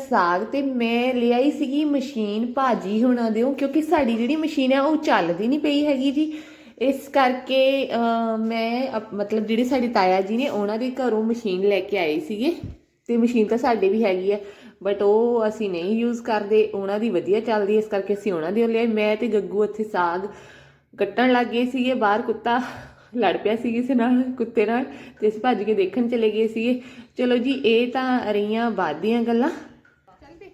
ਸਾਗ ਤੇ ਮੈਂ ਲਿਆਈ ਸੀਗੀ ਮਸ਼ੀਨ ਭਾਜੀ ਹੁਣਾਂ ਦਿਓ, ਕਿਉਂਕਿ ਸਾਡੀ ਜਿਹੜੀ ਮਸ਼ੀਨ ਹੈ ਉਹ ਚੱਲਦੀ ਨਹੀਂ ਪਈ ਹੈਗੀ ਜੀ। ਇਸ ਕਰਕੇ ਮੈਂ ਮਤਲਬ ਜਿਹੜੀ ਸਾਡੀ ਤਾਇਆ ਜੀ ਨੇ ਉਹਨਾਂ ਦੇ ਘਰੋਂ ਮਸ਼ੀਨ ਲੈ ਕੇ ਆਏ ਸੀਗੇ ਤੇ ਮਸ਼ੀਨ ਤਾਂ ਸਾਡੇ ਵੀ ਹੈਗੀ ਹੈ ਬਟ ਉਹ ਅਸੀਂ ਨਹੀਂ ਯੂਜ਼ ਕਰਦੇ, ਉਹਨਾਂ ਦੀ ਵਧੀਆ ਚੱਲਦੀ ਇਸ ਕਰਕੇ ਅਸੀਂ ਉਹਨਾਂ ਦੀ ਓ ਲਿਆਏ। ਮੈਂ ਤੇ ਗੱਗੂ ਉੱਥੇ ਸਾਗ ਕੱਟਣ ਲੱਗ ਗਏ ਸੀਗੇ, ਬਾਹਰ ਕੁੱਤਾ। ਲੜ ਪਿਆ ਸੀ ਕਿਸੇ ਨਾਲ, ਕੁੱਤੇ ਨਾਲ, ਤੇ ਅਸੀਂ ਭੱਜ ਕੇ ਦੇਖਣ ਚਲੇ ਗਏ ਸੀਗੇ। ਚਲੋ ਜੀ, ਇਹ ਤਾਂ ਰਹੀਆਂ ਬਾਅਦ ਗੱਲਾਂ। ਚੱਲਦੇ।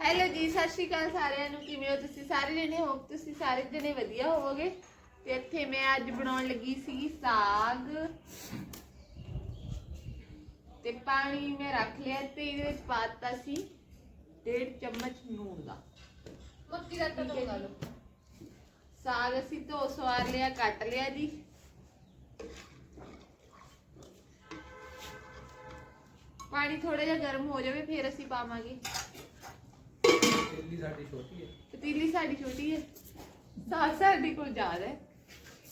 ਹੈਲੋ ਜੀ, ਸਤਿ ਸ਼੍ਰੀ ਅਕਾਲ ਸਾਰਿਆਂ ਨੂੰ। ਕਿਵੇਂ ਹੋ ਤੁਸੀਂ ਸਾਰੇ ਜਣੇ? ਹੋਪ ਤੁਸੀਂ ਸਾਰੇ ਜਣੇ ਵਧੀਆ ਹੋਵੋਗੇ। ਤੇ ਇੱਥੇ ਮੈਂ ਅੱਜ ਬਣਾਉਣ ਲੱਗੀ ਸੀ ਸਾਗ। ਤੇ ਪਾਣੀ ਮੈਂ ਰੱਖ ਲਿਆ ਤੇ ਇਹਦੇ ਵਿੱਚ ਪਾਤਾ ਸੀ ਡੇਢ ਚਮਚ ਨੂਣ ਦਾ। ਮੱਕੀ ਦਾ ਤੋਂ ਲਓ। ਸਾਗ ਅਸੀਂ ਧੋ ਸਵਾਰ ਲਿਆ ਕੱਟ ਲਿਆ ਜੀ। ਪਾਣੀ ਥੋੜਾ ਜਿਹਾ ਗਰਮ ਹੋ ਜਾਵੇ ਫਿਰ ਅਸੀਂ ਪਾਵਾਂਗੇ। ਦਿੱਲੀ ਸਾਡੀ ਛੋਟੀ ਹੈ। ਪਤੀਲੀ ਸਾਡੀ ਛੋਟੀ ਹੈ। ਸਾਗ ਸਾਡੇ ਕੋਲ ਜ਼ਿਆਦਾ ਹੈ।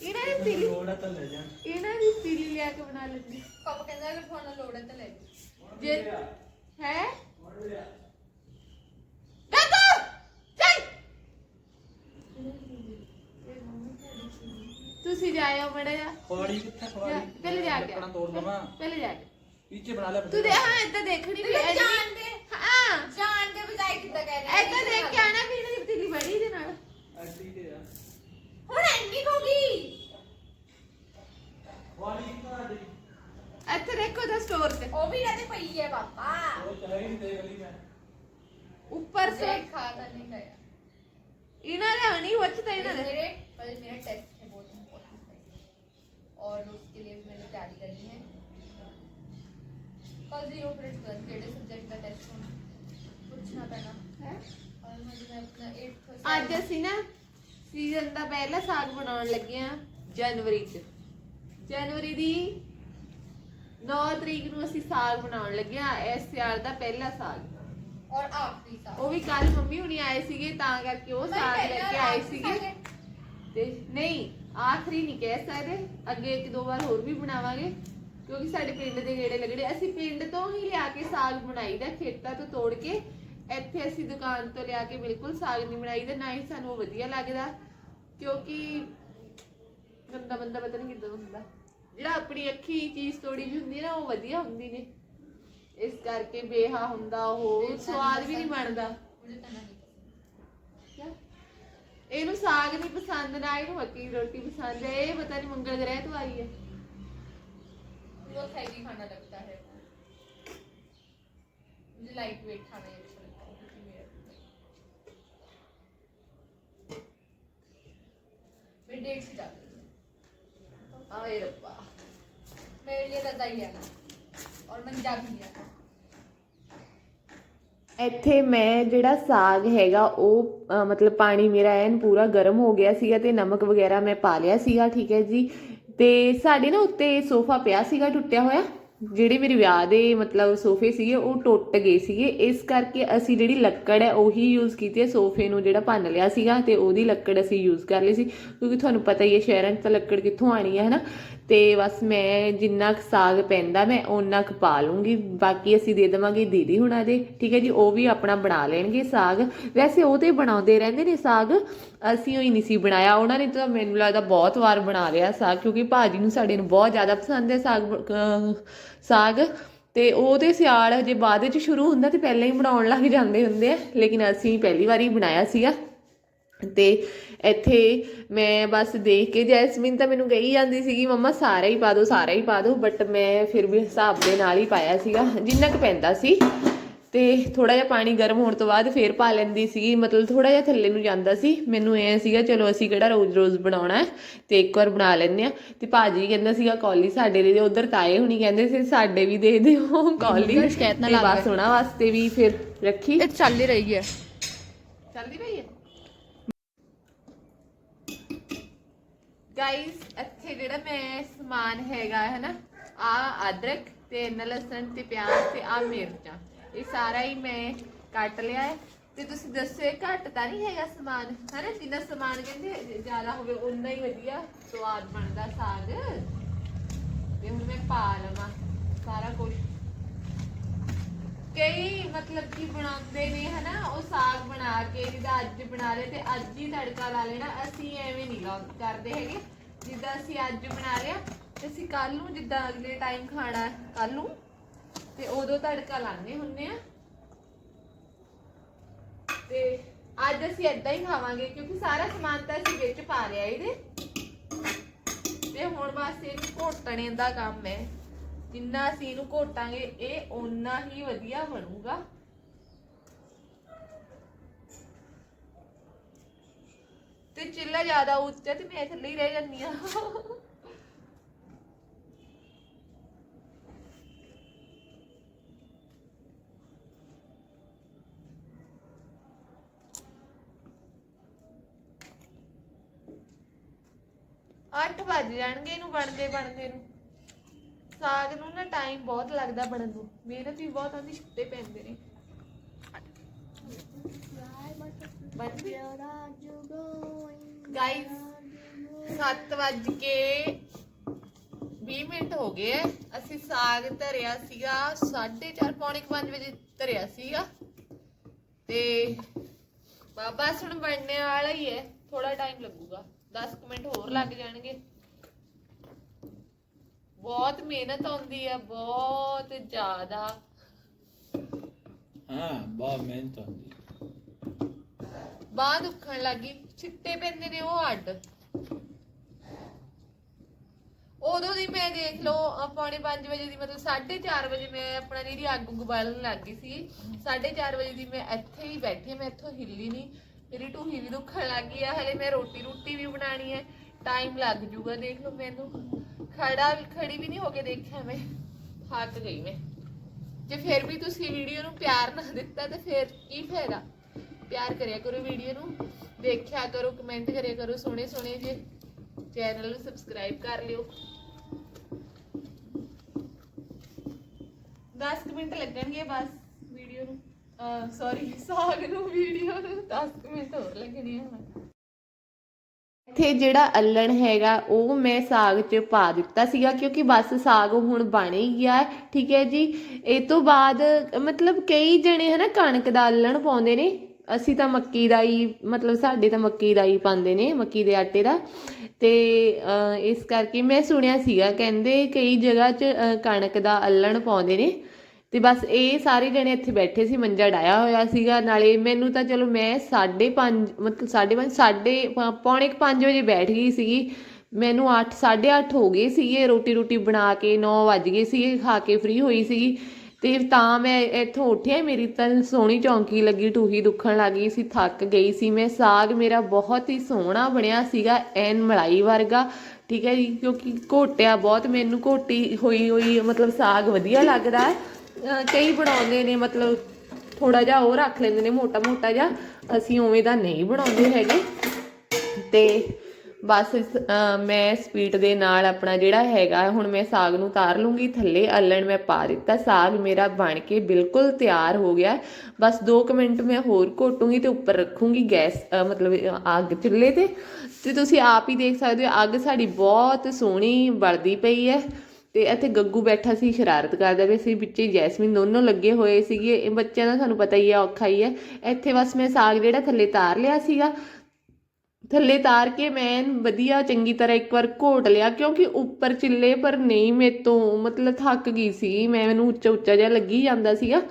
ਇਹਨਾਂ ਦੀ ਪਤੀਲੀ ਲੋੜ ਹੈ ਤਾਂ ਲੈ ਜਾ ਇਹਨਾਂ ਦੀ ਪਤੀਲੀ ਲਿਆ ਕੇ ਬਣਾ ਲੈਂਦੀ। ਪਾਪਾ ਕਹਿੰਦਾ ਤੁਹਾਨੂੰ ਲੋੜ ਹੈ ਤਾਂ ਲੈ ਜੇ ਹੈ? ਤੁਸੀਂ ਜਾਇਓ ਮੜਾ ਜਾ ਖਵਾੜੀ ਕਿੱਥੇ ਖਵਾੜੀ ਜਾ, ਪਹਿਲੇ ਜਾ ਕੇ। ਆਪਣਾ ਤੋੜ ਦਵਾਂ ਪਹਿਲੇ ਜਾ ਕੇ। ਪੀਛੇ ਬਣਾ ਲੈ ਤੂੰ ਦੇ ਹਾਂ ਇੱਦਾਂ ਦੇਖਣੀ ਵੀ ਐ ਜਾਣ ਦੇ ਹਾਂ। ਜਾਣ करनी है कल जीरो पीरियड का जेडे सब्जेक्ट का टेस्ट होना पूछना पैना ਹੈਂ? और मुझे मैं अपना 8th ਅੱਜ ਅਸੀਂ ਨਾ ਸੀਜ਼ਨ ਦਾ ਪਹਿਲਾ ਸਾਗ ਬਣਾਉਣ ਲੱਗੇ ਆ ਜਨਵਰੀ ਚ ਜਨਵਰੀ ਦੀ 9 ਤਰੀਕ ਨੂੰ ਅਸੀਂ ਸਾਗ ਬਣਾਉਣ ਲੱਗੇ ਆ ਇਸ ਸਿਆਲ ਦਾ ਪਹਿਲਾ ਸਾਗ और आखिरी साल ਉਹ ਵੀ ਕੱਲ ਮੰਮੀ ਹੁਣੀ ਆਏ ਸੀਗੇ ਤਾਂ ਕਰਕੇ ਉਹ ਸਾਗ ਲੈ ਕੇ ਆਏ ਸੀਗੇ ਤੇ ਨਹੀਂ ਆਖਰੀ ਨਹੀਂ ਕਹਿ ਸਕਦੇ। ਅੱਗੇ ਇੱਕ ਦੋ ਵਾਰ ਹੋਰ ਵੀ ਬਣਾਵਾਂਗੇ। ਕਿਉਂਕਿ ਸਾਡੇ ਪਿੰਡ ਦੇ ਨੇੜੇ ਲੱਗੜੇ ਅਸੀਂ ਪਿੰਡ ਤੋਂ ਹੀ ਲਿਆ ਕੇ ਸਾਗ ਬਣਾਈਦਾ ਖੇਤਾਂ ਤੋਂ ਤੋੜ ਕੇ। ਇੱਥੇ ਅਸੀਂ ਦੁਕਾਨ ਤੋਂ ਲਿਆ ਕੇ ਬਿਲਕੁਲ ਸਾਗ ਨਹੀਂ ਬਣਾਈਦਾ ਨਾ ਹੀ ਸਾਨੂੰ ਵਧੀਆ ਲੱਗਦਾ। ਕਿਉਂਕਿ ਗੰਦਾ ਬੰਦਾ ਪਤਾ ਨਹੀਂ ਕਿੱਦਾਂ ਹੁੰਦਾ। ਜਿਹੜਾ ਆਪਣੀ ਅੱਖੀ ਚੀਜ਼ ਤੋੜੀ ਵੀ ਹੁੰਦੀ ਨਾ ਉਹ ਵਧੀਆ ਹੁੰਦੀ ਨੇ। ਇਸ ਕਰਕੇ ਬੇਹਾ ਹੁੰਦਾ ਉਹ ਸਵਾਦ ਵੀ ਨਹੀਂ ਬਣਦਾ। ਇਹਨੂੰ ਸਾਗ ਨਹੀਂ ਪਸੰਦ ਨਾ ਇਹਨੂੰ ਮੱਕੀ ਦੀ ਰੋਟੀ ਪਸੰਦ ਹੈ ਇਹ ਪਤਾ ਨਹੀਂ ਮੰਗਲ ਗ੍ਰਹਿ ਤੋਂ ਆਈ ਹੈ वो हैवी खाना लगता है मुझे लाइट वेट खाना ही अच्छा लगता है क्योंकि मेरा मेरी डेट से जाती है ਆਏ ਰੱਬਾ मेरे लिए रजाई है ना और मैंने जा भी लिया ਇੱਥੇ ਮੈਂ ਜਿਹੜਾ ਸਾਗ ਹੈਗਾ, ਉਹ ਮਤਲਬ ਪਾਣੀ ਮੇਰਾ ਐਨ ਪੂਰਾ ਗਰਮ ਹੋ ਗਿਆ ਸੀਗਾ ਤੇ ਨਮਕ ਵਗੈਰਾ ਮੈਂ ਪਾ ਲਿਆ ਸੀਗਾ, ਠੀਕ ਹੈ ਜੀ। ਤੇ ਸਾਡੇ ਨਾ ਉੱਤੇ ਸੋਫਾ ਪਿਆ ਸੀਗਾ ਟੁੱਟਿਆ ਹੋਇਆ, ਜਿਹੜੇ ਮੇਰੇ ਵਿਆਹ ਦੇ ਮਤਲਬ ਸੋਫੇ ਸੀਗੇ, ਉਹ ਟੁੱਟ ਗਏ ਸੀਗੇ। ਇਸ ਕਰਕੇ ਅਸੀਂ ਜਿਹੜੀ ਲੱਕੜ ਹੈ, ਉਹੀ ਯੂਜ਼ ਕੀਤੀ ਹੈ, ਸੋਫੇ ਨੂੰ ਜਿਹੜਾ ਭੰਨ ਲਿਆ ਸੀਗਾ ਤੇ ਉਹਦੀ ਲੱਕੜ ਅਸੀਂ ਯੂਜ਼ ਕਰ ਲਈ ਸੀ। ਕਿਉਂਕਿ ਤੁਹਾਨੂੰ ਪਤਾ ਹੀ ਹੈ, ਸ਼ਹਿਰਾਂ 'ਚ ਤਾਂ ਲੱਕੜ ਕਿੱਥੋਂ ਆਣੀ ਹੈ, ਹਨਾ? ਤੇ ਬਸ ਮੈਂ ਜਿੰਨਾ ਕੁ ਸਾਗ ਪੈਂਦਾ ਮੈਂ ਓਨਾ ਕੁ ਪਾ ਲੂੰਗੀ। ਬਾਕੀ ਅਸੀਂ ਦੇ ਦੇਵਾਂਗੇ ਦੀਦੀ ਹੁਣਾਂ ਦੇ। ਠੀਕ ਹੈ ਜੀ, ਉਹ ਵੀ ਆਪਣਾ ਬਣਾ ਲੈਣਗੇ ਸਾਗ। ਵੈਸੇ ਉਹ ਤੇ ਬਣਾਉਂਦੇ ਰਹਿੰਦੇ ਨੇ ਸਾਗ। ਅਸੀਂ ਉਹ ਹੀ ਨਹੀਂ ਸੀ ਬਣਾਇਆ। ਉਹਨਾਂ ਨੇ ਤਾਂ ਮੈਨੂੰ ਲੱਗਦਾ ਬਹੁਤ ਵਾਰ ਬਣਾ ਲਿਆ ਸਾਗ, ਕਿਉਂਕਿ ਭਾਜੀ ਨੂੰ ਸਾਡੇ ਨੂੰ ਬਹੁਤ ਜ਼ਿਆਦਾ ਪਸੰਦ ਹੈ ਸਾਗ ਬ- ਅਹ, ਸਾਗ। ਤੇ ਉਹਦੇ ਸਿਆਲ ਹਜੇ ਬਾਅਦ ਵਿੱਚ ਸ਼ੁਰੂ ਹੁੰਦਾ ਤੇ ਪਹਿਲਾਂ ਹੀ ਬਣਾਉਣ ਲੱਗ ਜਾਂਦੇ ਹੁੰਦੇ ਆ। ਲੇਕਿਨ ਅਸੀਂ ਪਹਿਲੀ ਵਾਰੀ ਬਣਾਇਆ ਸੀਗਾ। ਤੇ ਇੱਥੇ ਮੈਂ ਬਸ ਦੇਖ ਕੇ ਜੈਸਮੀਨ ਤਾਂ ਮੈਨੂੰ ਕਹੀ ਜਾਂਦੀ ਸੀਗੀ ਮੰਮਾ ਸਾਰਾ ਹੀ ਪਾ ਦਿਓ ਸਾਰਾ ਹੀ ਪਾ ਦਿਓ ਬਟ ਮੈਂ ਫਿਰ ਵੀ ਹਿਸਾਬ ਦੇ ਨਾਲ ਹੀ ਪਾਇਆ ਸੀਗਾ ਜਿੰਨਾ ਕੁ ਪੈਂਦਾ ਸੀ। ਤੇ ਥੋੜਾ ਜਿਹਾ ਪਾਣੀ ਗਰਮ ਹੋਣ ਤੋਂ ਬਾਅਦ ਫੇਰ ਪਾ ਲੈਂਦੀ ਸੀ ਮਤਲਬ ਥੋੜਾ ਜਿਹਾ ਥੱਲੇ ਨੂੰ ਜਾਂਦਾ ਸੀ। ਮੈਨੂੰ ਐ ਸੀਗਾ ਚਲੋ ਅਸੀਂ ਕਿਹੜਾ ਰੋਜ਼-ਰੋਜ਼ ਬਣਾਉਣਾ ਹੈ? ਤੇ ਇੱਕ ਵਾਰ ਬਣਾ ਲੈਂਦੇ ਆ ਤੇ ਭਾਜੀ ਕਹਿੰਦਾ ਸੀਗਾ ਕੌਲੀ ਸਾਡੇ ਲਈ ਉਧਰ ਤਾਏ ਹੁਣੀ। ਕਹਿੰਦੇ ਸੀ ਸਾਡੇ ਵੀ ਦੇ ਦਿਓ ਕੌਲੀ। ਸ਼ਿਕਾਇਤ ਨਾ ਲੱਗ ਬਸ ਹੋਣਾ ਵਾਸਤੇ ਵੀ ਫਿਰ ਰੱਖੀ। ਇਹ ਚੱਲ ਹੀ ਰਹੀ ਹੈ। ਚੱਲਦੀ ਰਹੀ ਹੈ? ਗਾਇਸ ਇੱਥੇ ਜਿਹੜਾ ਮੈਂ ਸਮਾਨ ਹੈਗਾ ਹੈ ਨਾ ਆ ਅਦਰਕ ਤੇ ਨ ਲਸਣ ਤੇ ਪਿਆਜ਼ ਤੇ ਆ ਮਿਰਚਾਂ, ਇਹ ਸਾਰਾ ਹੀ ਮੈਂ ਕੱਟ ਲਿਆ ਹੈ। ਤੇ ਤੁਸੀਂ ਦੱਸੋ, ਇਹ ਘੱਟ ਤਾਂ ਨਹੀਂ ਹੈਗਾ ਸਮਾਨ? ਹੈ ਨਾ ਜਿੰਨਾ ਸਮਾਨ ਕਹਿੰਦੇ ਜ਼ਿਆਦਾ ਹੋਵੇ ਉਨਾ ਹੀ ਵਧੀਆ ਸਵਾਦ ਬਣਦਾ ਸਾਗ। ਤੇ ਹੁਣ ਮੈਂ ਪਾ ਲਵਾਂ, ਸਾਰਾ ਕੁਝ ਕਈ ਮਤਲਬ ਕਿ ਬਣਾਉਂਦੇ ਨੇ ਹਨਾ, ਉਹ ਸਾਗ ਬਣਾ ਕੇ, ਜਿੱਦਾਂ ਅੱਜ ਬਣਾ ਲਏ ਤੇ ਅੱਜ ਹੀ ਤੜਕਾ ਲਾ ਲੈਣਾ, ਅਸੀਂ ਐਵੇਂ ਨਹੀਂ ਲਾ ਕਰਦੇ ਹੈਗੇ, ਜਿੱਦਾਂ ਅਸੀਂ ਅੱਜ ਬਣਾ ਲਿਆ ਤੇ ਅਸੀਂ ਕੱਲ ਨੂੰ ਜਿੱਦਾਂ ਅਗਲੇ ਟਾਈਮ ਖਾਣਾ ਕੱਲ ਨੂੰ, ਤੇ ਉਦੋਂ ਤੜਕਾ ਲਾਉਂਦੇ ਹੁੰਨੇ ਆ ਤੇ ਅੱਜ ਅਸੀਂ ਏਦਾਂ ਹੀ ਖਾਵਾਂਗੇ, ਕਿਉਂਕਿ ਸਾਰਾ ਸਮਾਨ ਤਾਂ ਅਸੀਂ ਵਿੱਚ ਪਾ ਲਿਆ ਇਹਦੇ ਤੇ ਹੁਣ ਬਸ ਇਹਨੂੰ ਘੋਟਣੇ ਦਾ ਕੰਮ ਹੈ। ਜਿੰਨਾ ਅਸੀਂ ਇਹਨੂੰ ਘੋਟਾਂਗੇ, ਇਹ ਓਨਾ ਹੀ ਵਧੀਆ ਬਣੂਗਾ। ਤੇ ਚਿੱਲਾ ਜ਼ਿਆਦਾ ਉੱਚਾ ਤੇ ਮੈਂ ਥੱਲੇ ਹੀ ਰਹਿ ਜਾਂਦੀ ਆ ਅੱਠ ਵੱਜ ਜਾਣਗੇ ਇਹਨੂੰ ਬਣਦੇ ਬਣਦੇ ਨੂੰ। ਸਾਗ ਨੂੰ ਨਾ ਟਾਈਮ ਬਹੁਤ ਲੱਗਦਾ ਬਣਨ ਨੂੰ। ਮਿਹਨਤ ਵੀ ਬਹੁਤ ਆਉਂਦੀ, ਛੁੱਟੇ ਪੈਂਦੇ ਨੇ। ਬਣ ਗਈ ਗਾਇਸ 7 ਵੱਜ ਕੇ 20 ਮਿੰਟ ਹੋ ਗਏ ਐ। ਅਸੀਂ ਸਾਗ ਧਰਿਆ ਸੀਗਾ 4:30 ਪੌਣੇ 5 ਵਜੇ ਧਰਿਆ ਸੀਗਾ। ਤੇ ਬਾਬਾ ਹੁਣ ਬਣਨੇ ਵਾਲਾ ਹੀ ਹੈ ਥੋੜਾ ਟਾਈਮ ਲੱਗੂਗਾ। 10 ਕੁ ਮਿੰਟ ਹੋਰ ਲੱਗ ਜਾਣਗੇ। ਬਹੁਤ ਮਿਹਨਤ ਆਉਂਦੀ ਹੈ ਬਹੁਤ ਜ਼ਿਆਦਾ। ਹਾਂ ਬਹੁਤ ਮਿਹਨਤ ਬਾਹ ਦੁਖਣ ਲੱਗੀ ਛਿੱਟੇ ਪੈਂਦੇ ਨੇ ਉਹ ਅੱਡ। ਉਦੋਂ ਦੀ ਮੈਂ ਦੇਖ ਲਓ ਪੌਣੇ 5 ਵਜੇ ਦੀ ਮਤਲਬ 4:30 ਵਜੇ ਮੈਂ ਆਪਣਾ ਜਿਹੜੀ ਅੱਗ ਉੱਗ ਬਾਲਣ ਲੱਗ ਗਈ ਸੀ 4:30 ਵਜੇ ਦੀ ਮੈਂ ਇੱਥੇ ਹੀ ਬੈਠੀ ਮੈਂ ਇੱਥੋਂ ਹਿੱਲੀ ਨਹੀਂ ਮੇਰੀ ਢੂਹੀ ਵੀ ਦੁਖਣ ਲੱਗ ਆ ਹਲੇ ਮੈਂ ਰੋਟੀ ਰੋਟੀ ਵੀ ਬਣਾਣੀ ਹੈ ਟਾਈਮ ਲੱਗ ਜੂਗਾ ਦੇਖ ਲਓ ਮੈਨੂੰ। ਖੜਾ, ਖੜੀ ਵੀ ਨਹੀਂ ਹੋ ਕੇ ਦੇਖਿਆ ਮੈਂ। ਥੱਕ ਗਈ ਮੈਂ। ਜੇ ਫਿਰ ਵੀ ਤੁਸੀਂ ਵੀਡੀਓ ਨੂੰ ਪਿਆਰ ਨਾ ਦਿੱਤਾ ਤੇ ਫਿਰ ਕੀ ਫਾਇਦਾ? ਪਿਆਰ ਕਰਿਆ ਕਰੋ ਵੀਡੀਓ ਨੂੰ। ਦੇਖਿਆ ਕਰੋ ਕਮੈਂਟ ਕਰਿਆ ਕਰੋ ਸੋਹਣੇ ਸੋਹਣੇ ਜੇ। ਚੈਨਲ ਨੂੰ ਸਬਸਕ੍ਰਾਈਬ ਕਰ ਲਿਓ। 10 ਮਿੰਟ ਲੱਗਣਗੇ ਬਸ ਵੀਡੀਓ ਨੂੰ। ਸੌਰੀ ਸਾਗ ਨੂੰ ਵੀਡੀਓ ਨੂੰ। 10 ਮਿੰਟ ਹੋਰ ਲੱਗਣੇ ਆ ਇੱਥੇ ਜਿਹੜਾ ਅੱਲਣ ਹੈਗਾ, ਉਹ ਮੈਂ ਸਾਗ 'ਚ ਪਾ ਦਿੱਤਾ ਸੀਗਾ, ਕਿਉਂਕਿ ਬਸ ਸਾਗ ਹੁਣ ਬਣ ਹੀ ਗਿਆ ਠੀਕ ਹੈ ਜੀ। ਇਹ ਤੋਂ ਬਾਅਦ, ਮਤਲਬ ਕਈ ਜਣੇ ਹਨਾ ਕਣਕ ਦਾ ਅੱਲਣ ਪਾਉਂਦੇ ਨੇ, ਅਸੀਂ ਤਾਂ ਮੱਕੀ ਦਾ ਹੀ, ਮਤਲਬ ਸਾਡੇ ਤਾਂ ਮੱਕੀ ਦਾ ਹੀ ਪਾਉਂਦੇ ਨੇ, ਮੱਕੀ ਦੇ ਆਟੇ ਦਾ। ਤੇ ਇਸ ਕਰਕੇ ਮੈਂ ਸੁਣਿਆ ਸੀਗਾ, ਕਹਿੰਦੇ ਕਈ ਜਗ੍ਹਾ 'ਚ ਕਣਕ ਦਾ ਅੱਲਣ ਪਾਉਂਦੇ ਨੇ। ਤੇ ਬਸ ਇਹ ਸਾਰੇ ਜਣੇ ਇੱਥੇ ਬੈਠੇ ਸੀ, ਮੰਜਾ ਡਾਇਆ ਹੋਇਆ ਸੀਗਾ। ਨਾਲੇ ਮੈਨੂੰ ਤਾਂ ਚਲੋ ਮੈਂ 5:30 ਮਤਲਬ 5:30 ਸਾਢੇ ਪ- ਪੌਣੇ 5 ਵਜੇ ਬੈਠ ਗਈ ਸੀਗੀ। ਮੈਨੂੰ 8 8:30 ਹੋ ਗਏ ਸੀਗੇ ਰੋਟੀ ਰੋਟੀ ਬਣਾ ਕੇ 9 ਵੱਜ ਗਏ ਸੀਗੇ, ਖਾ ਕੇ ਫ੍ਰੀ ਹੋਈ ਸੀਗੀ। ਤੇ ਤਾਂ ਮੈਂ ਇੱਥੋਂ ਉੱਠਿਆ ਮੇਰੀ ਤਾਂ ਸੋਹਣੀ ਚੌਂਕੀ ਲੱਗੀ, ਟੂਹੀ ਦੁਖਣ ਲੱਗ ਗਈ ਸੀ, ਥੱਕ ਗਈ ਸੀ ਮੈਂ। ਸਾਗ ਮੇਰਾ ਬਹੁਤ ਹੀ ਸੋਹਣਾ ਬਣਿਆ ਸੀਗਾ, ਐਨ ਮਲਾਈ ਵਰਗਾ, ਠੀਕ ਹੈ ਜੀ, ਕਿਉਂਕਿ ਘੋਟਿਆ ਬਹੁਤ, ਮੈਨੂੰ ਘੋਟੀ ਹੋਈ ਹੋਈ ਮਤਲਬ ਸਾਗ ਵਧੀਆ ਲੱਗਦਾ ਕਈ ਬਣਾਉਂਦੇ ਨੇ, ਮਤਲਬ ਥੋੜਾ ਜਿਹਾ ਉਹ ਰੱਖ ਲੈਂਦੇ ਨੇ, ਮੋਟਾ ਮੋਟਾ ਜਿਹਾ। ਅਸੀਂ ਉਵੇਂ ਦਾ ਨਹੀਂ ਬਣਾਉਂਦੇ ਹੈਗੇ। ਤੇ ਬਸ ਮੈਂ ਸਪੀਡ ਦੇ ਨਾਲ ਆਪਣਾ ਜਿਹੜਾ ਹੈਗਾ, ਹੁਣ ਮੈਂ ਸਾਗ ਨੂੰ ਉਤਾਰ ਲੂੰਗੀ, ਥੱਲੇ ਅੱਲਣ ਮੈਂ ਪਾ ਦਿੱਤਾ। ਸਾਗ ਮੇਰਾ ਬਣ ਕੇ ਬਿਲਕੁਲ ਤਿਆਰ ਹੋ ਗਿਆ। ਬਸ 2 ਮਿੰਟ ਮੈਂ ਹੋਰ ਘੋਟੂੰਗੀ ਤੇ ਉੱਪਰ ਰੱਖੂੰਗੀ ਗੈਸ ਮਤਲਬ ਅੱਗ ਚੁੱਲ੍ਹੇ ਤੇ। ਤੇ ਤੁਸੀਂ ਆਪ ਹੀ ਦੇਖ ਸਕਦੇ ਹੋ, ਅੱਗ ਸਾਡੀ ਬਹੁਤ ਸੋਹਣੀ ਬਲਦੀ ਪਈ ਹੈ। ਤੇ ਇੱਥੇ ਗੱਗੂ ਬੈਠਾ ਸੀ, ਸ਼ਰਾਰਤ ਕਰਦਾ ਵੀ ਸੀ, ਵਿੱਚੇ ਜੈਸਮੀਨ ਦੋਨੋਂ ਲੱਗੇ ਹੋਏ ਸੀਗੇ। ਇਹ ਬੱਚਿਆਂ ਦਾ ਤੁਹਾਨੂੰ ਪਤਾ ਹੀ ਆ, ਔਖਾ ਹੀ ਹੈ ਇੱਥੇ ਬਸ ਮੈਂ ਸਾਗ ਜਿਹੜਾ ਥੱਲੇ ਤਾਰ ਲਿਆ ਸੀਗਾ। ਥੱਲੇ ਤਾਰ ਕੇ ਮੈਂ ਵਧੀਆ ਚੰਗੀ ਤਰ੍ਹਾਂ ਇੱਕ ਵਾਰ ਘੋਟ ਲਿਆ, ਕਿਉਂਕਿ ਉੱਪਰ ਚਿੱਲੇ ਪਰ ਨਹੀਂ ਮੇਰੇ ਤੋਂ, ਮਤਲਬ ਥੱਕ ਗਈ ਸੀ। ਮੈਂ, ਮੈਨੂੰ ਉੱਚਾ ਉੱਚਾ ਜਿਹਾ ਲੱਗੀ ਜਾਂਦਾ ਸੀਗਾ।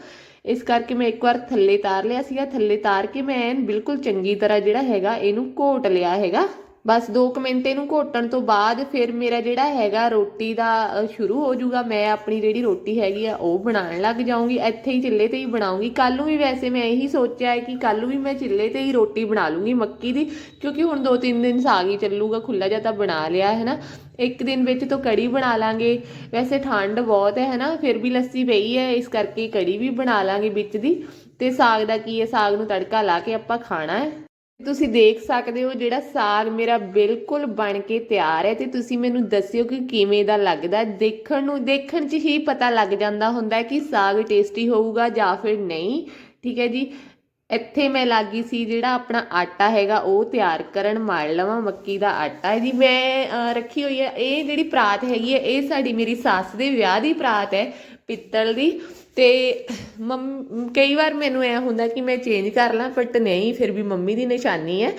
ਇਸ ਕਰਕੇ ਮੈਂ ਇੱਕ ਵਾਰ ਥੱਲੇ ਤਾਰ ਲਿਆ ਸੀਗਾ। ਥੱਲੇ ਤਾਰ ਕੇ ਮੈਂ ਐਨ ਬਿਲਕੁਲ ਚੰਗੀ ਤਰ੍ਹਾਂ ਜਿਹੜਾ ਹੈਗਾ, ਇਹਨੂੰ ਘੋਟ ਲਿਆ ਹੈਗਾ। ਬਸ 2 ਮਿੰਟ ਇਹਨੂੰ ਘੋਟਣ ਤੋਂ ਬਾਅਦ ਫਿਰ ਮੇਰਾ ਜਿਹੜਾ ਹੈਗਾ ਰੋਟੀ ਦਾ ਸ਼ੁਰੂ ਹੋ ਜਾਊਗਾ, ਮੈਂ ਆਪਣੀ ਜਿਹੜੀ ਰੋਟੀ ਹੈਗੀ ਆ, ਉਹ ਬਣਾਉਣ ਲੱਗ ਜਾਊਂਗੀ, ਇੱਥੇ ਹੀ ਚਿੱਲੇ ਤੇ ਹੀ ਬਣਾਉਂਗੀ ਕੱਲ ਨੂੰ ਵੀ ਵੈਸੇ ਮੈਂ ਇਹੀ ਸੋਚਿਆ ਹੈ ਕਿ ਕੱਲ ਨੂੰ ਵੀ ਮੈਂ ਚਿੱਲੇ ਤੇ ਹੀ ਰੋਟੀ ਬਣਾ ਲੂੰਗੀ ਮੱਕੀ ਦੀ, ਕਿਉਂਕਿ ਹੁਣ 2-3 ਦਿਨ ਸਾਗ ਹੀ ਚੱਲੂਗਾ ਖੁੱਲਾ ਜਿਹਾ ਤਾਂ ਬਣਾ ਲਿਆ ਹੈ ਨਾ ਇੱਕ ਦਿਨ ਵਿੱਚ ਤੋਂ ਕੜੀ ਬਣਾ ਲਾਂਗੇ, ਵੈਸੇ ਠੰਡ ਬਹੁਤ ਹੈ ਨਾ ਫਿਰ ਵੀ ਲੱਸੀ ਪਈ ਹੈ, ਇਸ ਕਰਕੇ ਕੜੀ ਵੀ ਬਣਾ ਲਾਂਗੇ ਵਿੱਚ ਦੀ। ਤੇ ਸਾਗ ਦਾ ਕੀ ਹੈ, ਸਾਗ ਨੂੰ ਤੜਕਾ ਲਾ ਕੇ ਆਪਾਂ ਖਾਣਾ ਹੈ। ਤੁਸੀਂ ਦੇਖ ਸਕਦੇ ਹੋ ਜਿਹੜਾ ਸਾਗ ਮੇਰਾ ਬਿਲਕੁਲ ਬਣ ਕੇ ਤਿਆਰ ਹੈ ਤੇ ਤੁਸੀਂ ਮੈਨੂੰ ਦੱਸਿਓ ਕਿ ਕਿਵੇਂ ਦਾ ਲੱਗਦਾ ਦੇਖਣ ਨੂੰ, ਦੇਖਣ 'ਚ ਹੀ ਪਤਾ ਲੱਗ ਜਾਂਦਾ ਹੁੰਦਾ ਹੈ ਕਿ ਸਾਗ ਟੇਸਟੀ ਹੋਊਗਾ ਜਾਂ ਫਿਰ ਨਹੀਂ। ਠੀਕ ਹੈ ਜੀ? ਇੱਥੇ ਮੈਂ ਲੱਗੀ ਸੀ ਜਿਹੜਾ ਆਪਣਾ ਆਟਾ ਹੈਗਾ, ਉਹ ਤਿਆਰ ਕਰਨ ਮਲ ਲਵਾਂ, ਮੱਕੀ ਦਾ ਆਟਾ। ਹੈ ਜੀ, ਮੈਂ ਰੱਖੀ ਹੋਈ ਹੈ। ਇਹ ਜਿਹੜੀ ਪ੍ਰਾਤ ਹੈਗੀ ਹੈ, ਇਹ ਸਾਡੀ ਮੇਰੀ ਸੱਸ ਦੇ ਵਿਆਹ ਦੀ ਪ੍ਰਾਤ ਹੈ, ਪਿੱਤਲ ਦੀ। ਤੇ ਮੰਮ, ਕਈ ਵਾਰ ਮੈਨੂੰ ਐ ਹੁੰਦਾ ਕਿ ਮੈਂ ਚੇਂਜ ਕਰ ਲਾਂ ਬਟ ਨਹੀਂ, ਫਿਰ ਵੀ ਮੰਮੀ ਦੀ ਨਿਸ਼ਾਨੀ ਹੈ।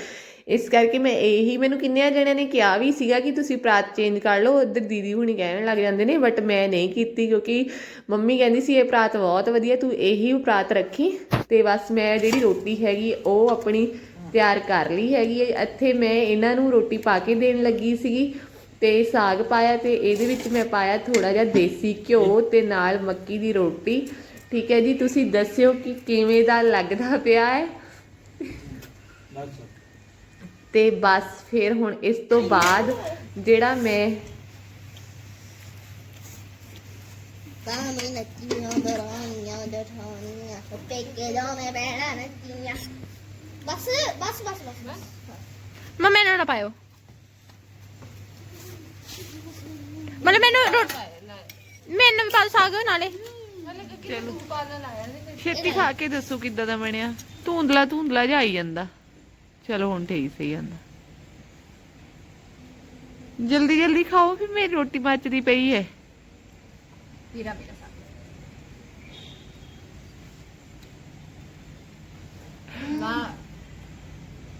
ਇਸ ਕਰਕੇ ਮੈਂ ਇਹੀ, ਮੈਨੂੰ ਕਿੰਨਿਆਂ ਜਣਿਆਂ ਨੇ ਕਿਹਾ ਵੀ ਸੀਗਾ ਕਿ ਤੁਸੀਂ ਪਰਾਤ ਚੇਂਜ ਕਰ ਲਓ, ਉਧਰ ਦੀਦੀ ਹੁਣੀ ਕਹਿਣ ਲੱਗ ਜਾਂਦੇ ਨੇ ਬਟ ਮੈਂ ਨਹੀਂ ਕੀਤੀ ਕਿਉਂਕਿ ਮੰਮੀ ਕਹਿੰਦੀ ਸੀ, ਇਹ ਪਰਾਤ ਬਹੁਤ ਵਧੀਆ, ਤੂੰ ਇਹੀ ਪ੍ਰਾਤ ਰੱਖੀ ਤੇ ਬਸ ਮੈਂ ਜਿਹੜੀ ਰੋਟੀ ਹੈਗੀ, ਉਹ ਆਪਣੀ ਤਿਆਰ ਕਰ ਲਈ ਹੈਗੀ ਹੈ। ਇੱਥੇ ਮੈਂ ਇਹਨਾਂ ਨੂੰ ਰੋਟੀ ਪਾ ਕੇ ਦੇਣ ਲੱਗੀ ਸੀਗੀ। ਤੇ ਸਾਗ ਪਾਇਆ ਤੇ ਇਹਦੇ ਵਿੱਚ ਮੈਂ ਪਾਇਆ ਥੋੜਾ ਜਿਹਾ ਦੇਸੀ ਘਿਓ ਤੇ ਨਾਲ ਮੱਕੀ ਦੀ ਰੋਟੀ। ਠੀਕ ਹੈ ਜੀ ਤੁਸੀਂ ਦੱਸਿਓ ਕਿ ਕਿਵੇਂ ਦਾ ਲੱਗਦਾ ਪਿਆ ਹੈ? ਤੇ ਬਸ ਫਿਰ ਹੁਣ ਇਸ ਤੋਂ ਬਾਅਦ ਜਿਹੜਾ ਮੈਂ ਤਾਮੀ ਨੱਚੀਆਂ ਦਰਾਨੀਆਂ ਜਠਾਨੀਆਂ ਪੇਕੇ ਜਾਣੇ ਬੈਣਾ ਨੱਚੀਆਂ। ਬਸ ਬਸ ਬਸ ਬਸ। ਬਸ ਮੰਮਾ ਇਹਨਾਂ ਨਾ ਪਾਇਓ। ਮਤਲਬ ਮੈਨੂੰ ਰੋਟ ਮੈਨੂੰ ਵੀ ਪਾ ਦਿਓ ਸਾਗ ਨਾਲੇ। ਛੇਤੀ ਖਾ ਕੇ ਦੱਸੋ ਕਿੱਦਾਂ ਦਾ ਬਣਿਆ। ਧੁੰਦਲਾ ਧੁੰਦਲਾ ਜਿਹਾ ਆਈ ਜਾਂਦਾ। ਚਲੋ ਹੁਣ ਠੀਕ ਸਹੀ ਜਾਂਦਾ। ਜਲਦੀ ਜਲਦੀ ਖਾਓ ਫਿਰ ਮੇਰੀ ਰੋਟੀ ਮੱਚਦੀ ਪਈ ਹੈ। ਸਾਗ। ਨਾ।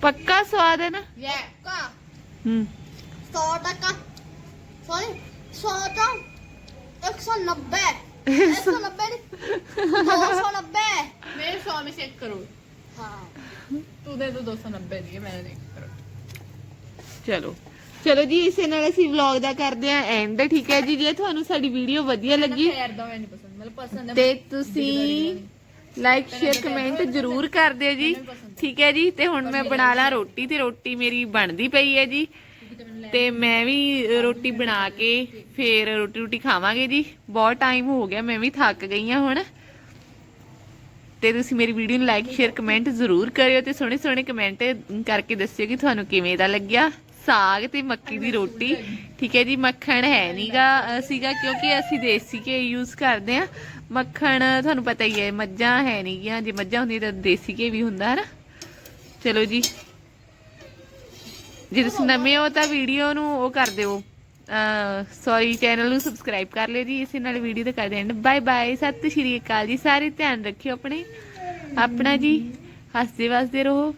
ਪੱਕਾ ਸਵਾਦ ਹੈ ਨਾ? ਯੇ ਕਾ ਹੂੰ। 100 ਟਕਾ। ਸੋਰੀ। 100 ਤੋਂ 190 190 290 मेरे सौ में से एक करोड़ ਹਾਂ तू दे दो दो सौ नब्बे दिए मैंने एक करोड़ ਚਲੋ ਚਲੋ ਜੀ ਇਸੇ ਨਾਲ ਅਸੀਂ ਵਲੌਗ ਦਾ ਕਰਦੇ ਆਂ ਐਂਡ ਠੀਕ ਹੈ ਜੀ ਜੇ ਤੁਹਾਨੂੰ ਸਾਡੀ ਵੀਡੀਓ ਵਧੀਆ ਲੱਗੀ यार दो नहीं पसंद मतलब पसंद है ਤੇ ਤੁਸੀਂ ਲਾਈਕ ਸ਼ੇਅਰ ਕਮੈਂਟ ਜ਼ਰੂਰ ਕਰ ਦਿਓ ਜੀ ਠੀਕ ਹੈ ਜੀ ਤੇ ਹੁਣ ਮੈਂ ਬਣਾ ਲਾ ਰੋਟੀ ਤੇ ਰੋਟੀ ਮੇਰੀ ਬਣਦੀ ਪਈ ਹੈ ਜੀ ਤੇ ਮੈਂ ਵੀ ਰੋਟੀ ਬਣਾ ਕੇ ਫੇਰ ਰੋਟੀ ਰੋਟੀ ਖਾਵਾਂਗੇ ਜੀ। ਬਹੁਤ ਟਾਈਮ ਹੋ ਗਿਆ, ਮੈਂ ਵੀ ਥੱਕ ਗਈ ਹਾਂ ਹੁਣ। ਤੇ ਤੁਸੀਂ ਮੇਰੀ ਵੀਡੀਓ ਨੂੰ ਲਾਈਕ ਸ਼ੇਅਰ ਕਮੈਂਟ ਜ਼ਰੂਰ ਕਰਿਓ ਤੇ ਸੋਹਣੇ ਸੋਹਣੇ ਕਮੈਂਟ ਕਰਕੇ ਦੱਸਿਓ ਕਿ ਤੁਹਾਨੂੰ ਕਿਵੇਂ ਦਾ ਲੱਗਿਆ। ਸਾਗ ਤੇ ਮੱਕੀ ਦੀ ਰੋਟੀ। ਠੀਕ ਹੈ ਜੀ, ਮੱਖਣ ਹੈ ਨਹੀਂਗਾ ਸੀਗਾ ਕਿਉਂਕਿ ਅਸੀਂ ਦੇਸੀ ਘੇ ਯੂਜ਼ ਕਰਦੇ ਆ ਮੱਖਣ ਤੁਹਾਨੂੰ ਪਤਾ ਹੀ ਹੈ, ਮੱਝਾਂ ਹੈ ਨਹੀਂਗੀਆਂ ਜੇ ਮੱਝਾਂ ਹੁੰਦੀਆਂ ਤਾਂ ਦੇਸੀ ਘੇ ਵੀ ਹੁੰਦਾ ਹੈ ਨਾ ਚਲੋ ਜੀ। ਜੇ ਤੁਸੀਂ ਨਵੇਂ ਹੋ ਤਾਂ ਵੀਡੀਓ ਨੂੰ ਉਹ ਕਰ ਦਿਓ। ਸੌਰੀ ਚੈਨਲ ਨੂੰ ਸਬਸਕ੍ਰਾਈਬ ਕਰ ਲਿਓ ਜੀ। ਇਸੇ ਨਾਲ ਵੀਡੀਓ ਦਾ ਕਰ ਦੇਣ ਬਾਏ ਬਾਏ ਸਤਿ ਸ਼੍ਰੀ ਅਕਾਲ ਜੀ। ਸਾਰੇ ਧਿਆਨ ਰੱਖਿਓ ਆਪਣੇ। ਆਪਣਾ ਜੀ। ਹੱਸਦੇ ਵਸਦੇ ਰਹੋ।